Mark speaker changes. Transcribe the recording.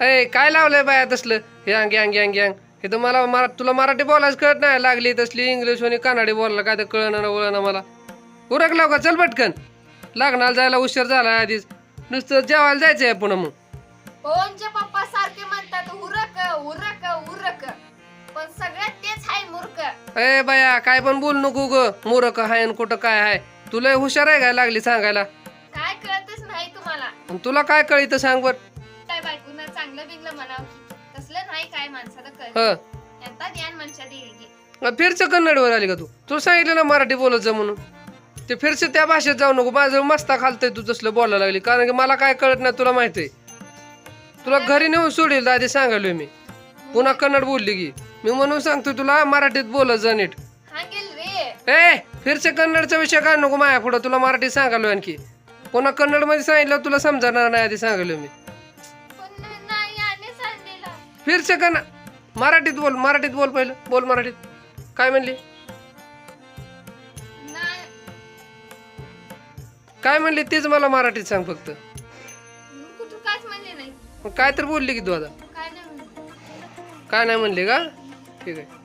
Speaker 1: अय काय लावलंय बाया तसलं? यांग यांग यांग यांग हे तर मला मरा तुला मराठी बोलायच कळत नाही. लागली तसली इंग्लिश आणि कन्नडी बोलायला काय तर कळणं ना वळणं मला. उरकलाव का चल पटकन. लग्नाला जायला उशीर झाला आधीच. नुसतं जेवायला जायचंय पुन्हा मग.
Speaker 2: पवनचे पप्पा सारखे म्हणतात उरक उरक उरक. पण सगळ्यात तेच मूर्ख.
Speaker 1: अय बाया काय पण बोल नको ग. मूर्ख हाय आणि कुठं काय आहे तुला हुशार आहे काय लागली सांगायला?
Speaker 2: काय कळतच नाही तुम्हाला.
Speaker 1: आणि तुला काय कळीत सांग बर.
Speaker 2: चांगलं बिंगलं म्हणावं की तसलं नाही काय माणसाला कळत.
Speaker 1: ह.
Speaker 2: यांता ज्ञान मनुष्यात येईल
Speaker 1: फिरचं कन्नडवर आली का तू? तुला सांगितलं ना मराठी बोलत जा म्हणून. ते फिरचं त्या भाषेत जाऊ नको माझं मस्ता खालतंय तू तसलं बोलायला लागली. कारण की मला काय कळत नाही तुला माहिती आहे. तुला घरी नेऊन सोडेल आधी सांगालोय मी. पुन्हा कन्नड बोलली की. मी म्हणून सांगतो तुला मराठीत बोलत जा नीट
Speaker 2: रे.
Speaker 1: ए फिरचे कन्नडचा विषय काय नको माया पुढं तुला मराठी सांगालोय आणखी. पुन्हा कन्नडमध्ये सांगितलं तुला समजणार नाही आधी सांगालोय मी. फिरचे कन्न मराठीत बोल मराठीत बोल पहिलं बोल मराठीत. काय म्हणली? काय म्हणली? तेच मला मराठीत सांग फक्त. मग काय तर बोलली की तू आता. काय नाही म्हणले का? ठीक आहे.